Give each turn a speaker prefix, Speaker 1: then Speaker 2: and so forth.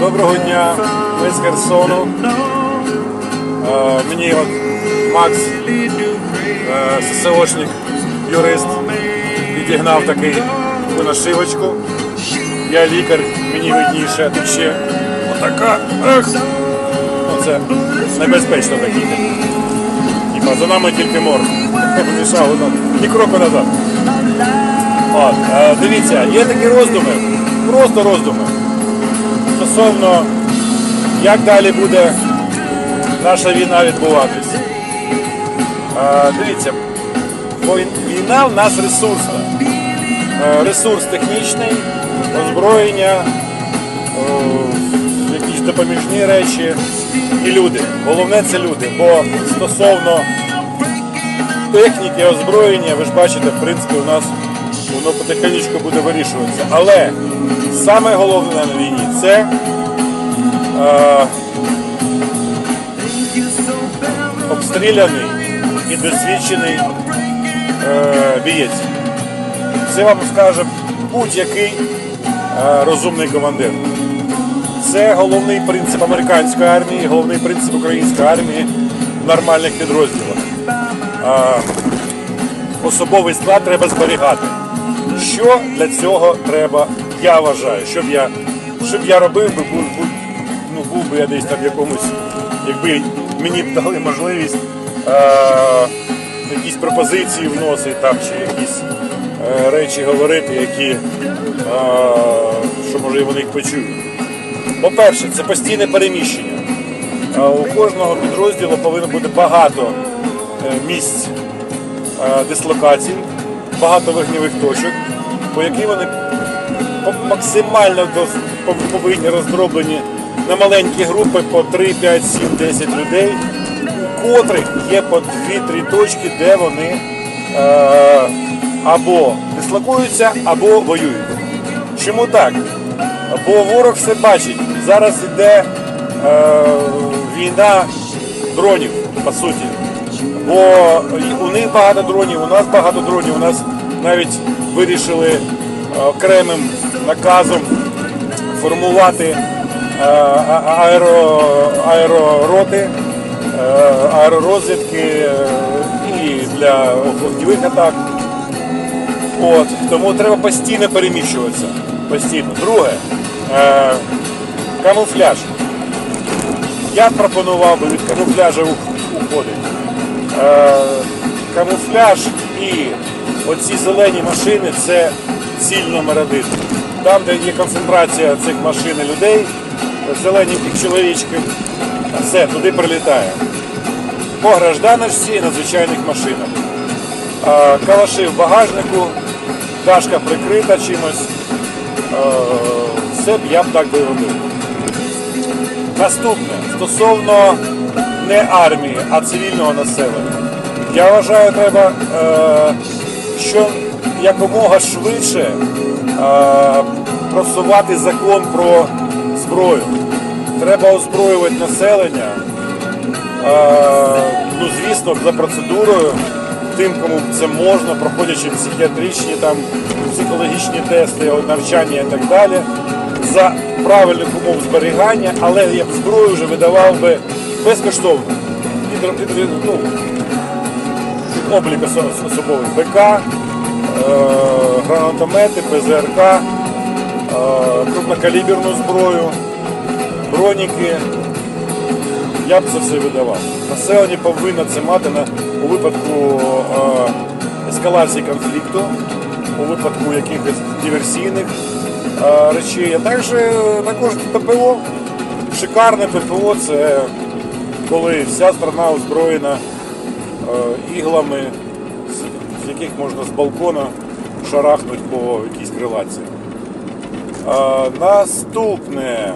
Speaker 1: Доброго дня, ми з Херсону. Е, Мені от Макс, е, ССОшник, юрист, підігнав таку нашивочку. Я лікар, мені видніше, тут ще отака. Ех. Небезпечно такий. Типа за нами тільки мор. Ні кроку назад. От, е, дивіться, є такі роздуми, просто роздуми. Стосовно, як далі буде наша війна відбуватись. Е, дивіться, війна в нас ресурсна. Ресурс технічний, озброєння, якісь допоміжні речі і люди. Головне це люди, бо стосовно техніки, озброєння, ви ж бачите, в принципі, у нас воно потихеньку буде вирішуватися. Але саме головне на війні це е, обстріляний і досвідчений е, бієць. Це вам скаже будь-який е, розумний командир. Це головний принцип американської армії, головний принцип української армії в нормальних підрозділах. Е, особовий склад треба зберігати. Що для цього треба, я вважаю, щоб я, щоб я робив, би, був, був, ну, був би я десь там якомусь, якби мені б дали можливість е, якісь пропозиції вносити там, чи якісь е, речі говорити, які, е, що може вони їх почують. По-перше, це постійне переміщення. Е, У кожного підрозділу повинно бути багато е, місць е, дислокацій, багато вогневих точок, по яким вони максимально повинні роздроблені на маленькі групи по 3, 5, 7, 10 людей, у котрих є по 2-3 точки, де вони е, або дислокуються, або воюють. Чому так? Бо ворог все бачить. Зараз йде е, війна дронів, по суті. Бо у них багато дронів, у нас багато дронів. У нас навіть вирішили е, окремим наказом формувати е, аеро, аеророти, е, аеророзвідки і для вогневих атак. От, тому треба постійно переміщуватися. Постійно. Друге, е, камуфляж. Я пропонував би від камуфляжа у- уходити. Е, камуфляж і оці зелені машини це ціль номер один. Там, де є концентрація цих машин і людей, зелененьких чоловічків, все, туди прилітає. По гражданочці і на звичайних машинах. Е, Калаши в багажнику, дашка прикрита чимось. Е, Все б я б так би робив. Наступне стосовно не армії, а цивільного населення. Я вважаю, треба, е, що якомога швидше е, просувати закон про зброю. Треба озброювати населення. Е, ну, звісно, за процедурою, тим, кому це можна, проходячи психіатричні, там, психологічні тести, навчання і так далі, за правильних умов зберігання, але я б зброю вже видавав би безкоштовно. Під, під, ну, облік особовий БК, е, гранатомети, ПЗРК, е, крупнокаліберну зброю, броніки, я б це все видавав. Населення повинно це мати на, у випадку е, ескалації конфлікту, у випадку якихось диверсійних е, речей. А також, також ППО. Шикарне ППО це коли вся страна озброєна е, іглами, з, яких можна з балкона шарахнути по якійсь крилаці. Е, наступне.